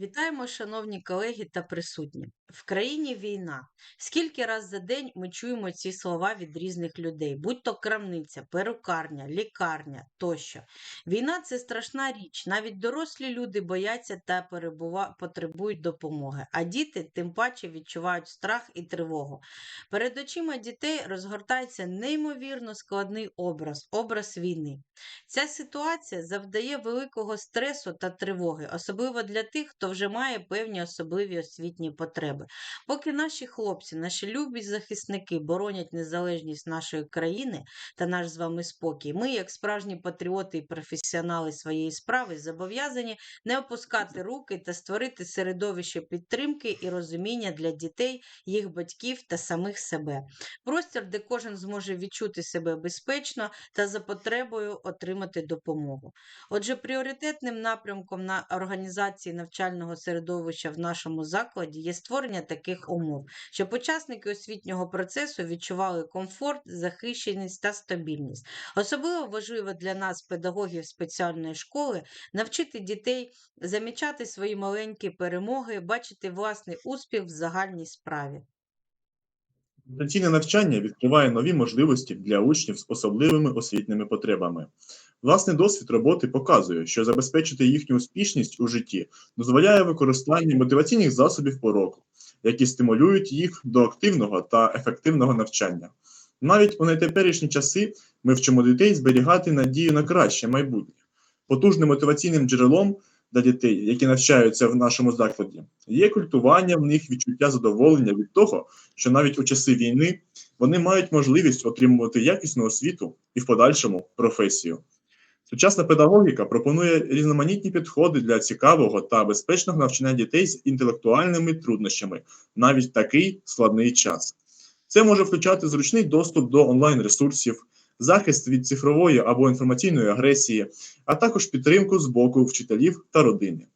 Вітаємо, шановні колеги та присутні. В країні війна. Скільки раз за день ми чуємо ці слова від різних людей, будь то крамниця, перукарня, лікарня тощо. Війна це страшна річ. Навіть дорослі люди бояться та перебува... потребують допомоги, а діти тим паче відчувають страх і тривогу. Перед очима дітей розгортається неймовірно складний образ образ війни. Ця ситуація завдає великого стресу та тривоги, особливо для тих, хто вже має певні особливі освітні потреби. Поки наші хлопці, наші любі захисники боронять незалежність нашої країни та наш з вами спокій, ми, як справжні патріоти і професіонали своєї справи, зобов'язані не опускати руки та створити середовище підтримки і розуміння для дітей, їх батьків та самих себе. Простір, де кожен зможе відчути себе безпечно та за потребою отримати допомогу. Отже, пріоритетним напрямком на організації навчального середовища в нашому закладі є створення таких умов, щоб учасники освітнього процесу відчували комфорт, захищеність та стабільність. Особливо важливо для нас, педагогів спеціальної школи, навчити дітей замічати свої маленькі перемоги, бачити власний успіх в загальній справі. Дистанційне навчання відкриває нові можливості для учнів з особливими освітніми потребами. Власний досвід роботи показує, що забезпечити їхню успішність у житті дозволяє використання мотиваційних засобів уроку, які стимулюють їх до активного та ефективного навчання. Навіть у найтеперішні часи ми вчимо дітей зберігати надію на краще майбутнє. Потужним мотиваційним джерелом для дітей, які навчаються в нашому закладі, є культування в них відчуття задоволення від того, що навіть у часи війни вони мають можливість отримувати якісну освіту і в подальшому професію. Сучасна педагогіка пропонує різноманітні підходи для цікавого та безпечного навчання дітей з інтелектуальними труднощами навіть такий складний час. Це може включати зручний доступ до онлайн-ресурсів, захист від цифрової або інформаційної агресії, а також підтримку з боку вчителів та родини.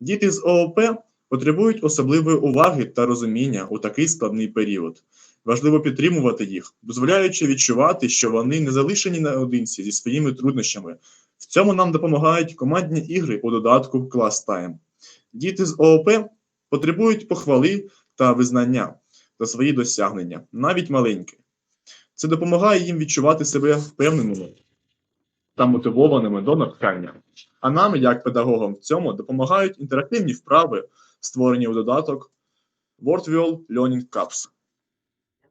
Діти з ООП потребують особливої уваги та розуміння у такий складний період. Важливо підтримувати їх, дозволяючи відчувати, що вони не залишені наодинці зі своїми труднощами. В цьому нам допомагають командні ігри у додатку Class Time. Діти з ООП потребують похвали та визнання за свої досягнення, навіть маленькі. Це допомагає їм відчувати себе впевненими та мотивованими до навчання. А нам, як педагогам, в цьому допомагають інтерактивні вправи, створені у додаток WordWall Learning Cups.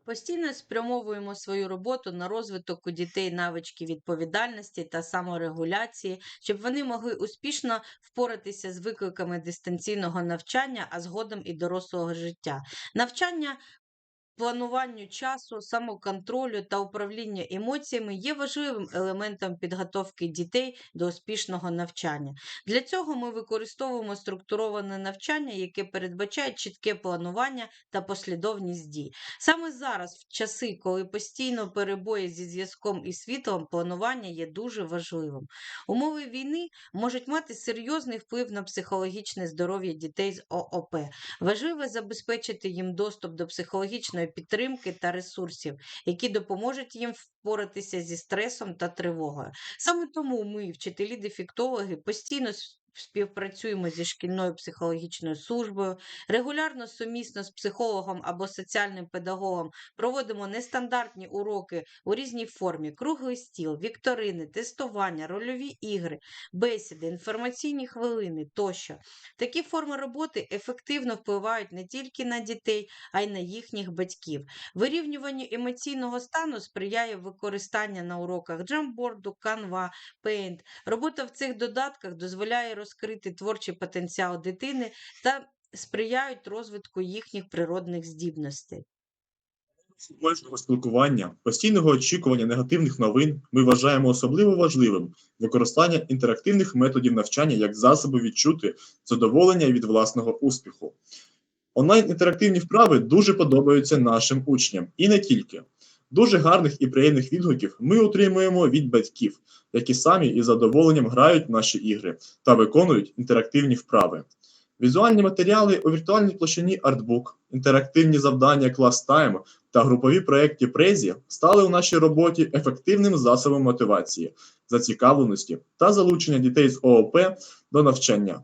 Постійно спрямовуємо свою роботу на розвиток у дітей навички відповідальності та саморегуляції, щоб вони могли успішно впоратися з викликами дистанційного навчання, а згодом і дорослого життя. Навчання плануванню часу, самоконтролю та управління емоціями є важливим елементом підготовки дітей до успішного навчання. Для цього ми використовуємо структуроване навчання, яке передбачає чітке планування та послідовність дій. Саме зараз, в часи, коли постійно перебої зі зв'язком і світлом, планування є дуже важливим. Умови війни можуть мати серйозний вплив на психологічне здоров'я дітей з ООП. Важливо забезпечити їм доступ до психологічної підтримки та ресурсів, які допоможуть їм впоратися зі стресом та тривогою. Саме тому ми, вчителі-дефектологи, постійно співпрацюємо зі шкільною психологічною службою, регулярно сумісно з психологом або соціальним педагогом проводимо нестандартні уроки у різній формі: круглий стіл, вікторини, тестування, рольові ігри, бесіди, інформаційні хвилини тощо. Такі форми роботи ефективно впливають не тільки на дітей, а й на їхніх батьків. Вирівнюванню емоційного стану сприяє використання на уроках джамборду, Canva, Paint. Робота в цих додатках дозволяє розкрити творчий потенціал дитини та сприяють розвитку їхніх природних здібностей. Кожного спілкування, постійного очікування негативних новин ми вважаємо особливо важливим використання інтерактивних методів навчання як засобу відчути задоволення від власного успіху. Онлайн-інтерактивні вправи дуже подобаються нашим учням і не тільки. Дуже гарних і приємних відгуків ми отримуємо від батьків, які самі із задоволенням грають в наші ігри та виконують інтерактивні вправи. Візуальні матеріали у віртуальній площині Artbook, інтерактивні завдання Class Time та групові проєкти Презі стали у нашій роботі ефективним засобом мотивації, зацікавленості та залучення дітей з ООП до навчання.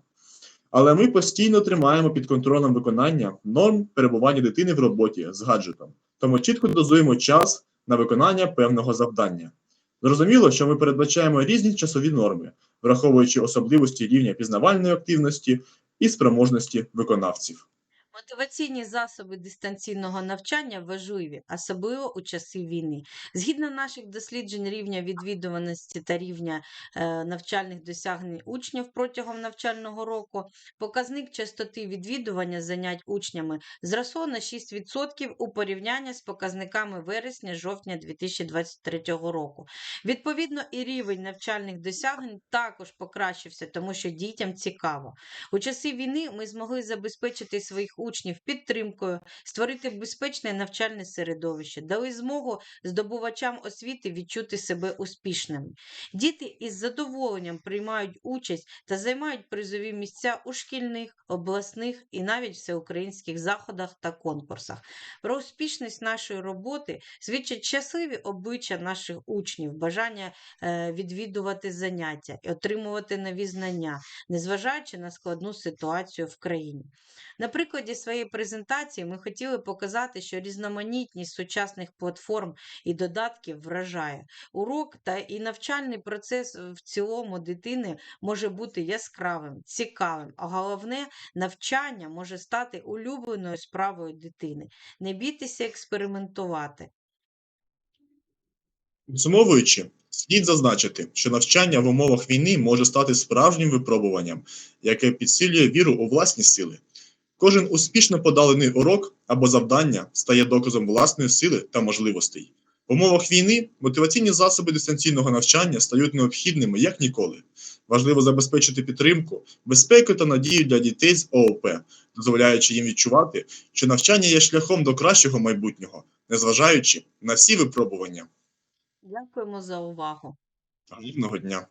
Але ми постійно тримаємо під контролем виконання норм перебування дитини в роботі з гаджетом, тому чітко дозуємо час на виконання певного завдання. Зрозуміло, що ми передбачаємо різні часові норми, враховуючи особливості рівня пізнавальної активності і спроможності виконавців. Мотиваційні засоби дистанційного навчання важливі, особливо у часи війни. Згідно наших досліджень рівня відвідуваності та рівня е, навчальних досягнень учнів протягом навчального року, показник частоти відвідування занять учнями зросло на 6% у порівнянні з показниками вересня-жовтня 2023 року. Відповідно, і рівень навчальних досягнень також покращився, тому що дітям цікаво. У часи війни ми змогли забезпечити своїх учнів підтримкою, створити безпечне навчальне середовище, дали змогу здобувачам освіти відчути себе успішними. Діти із задоволенням приймають участь та займають призові місця у шкільних, обласних і навіть всеукраїнських заходах та конкурсах. Про успішність нашої роботи свідчать щасливі обличчя наших учнів, бажання е, відвідувати заняття і отримувати нові знання незважаючи на складну ситуацію в країні. На прикладі своєї презентації ми хотіли показати, що різноманітність сучасних платформ і додатків вражає. Урок та і навчальний процес в цілому дитини може бути яскравим, цікавим, а головне, навчання може стати улюбленою справою дитини. Не бійтеся експериментувати. Підсумовуючи, слід зазначити, що навчання в умовах війни може стати справжнім випробуванням, яке підсилює віру у власні сили. Кожен успішно подалений урок або завдання стає доказом власної сили та можливостей. В умовах війни мотиваційні засоби дистанційного навчання стають необхідними як ніколи. Важливо забезпечити підтримку, безпеку та надію для дітей з ООП, дозволяючи їм відчувати, що навчання є шляхом до кращого майбутнього, незважаючи на всі випробування. Дякуємо за увагу. Гарного дня!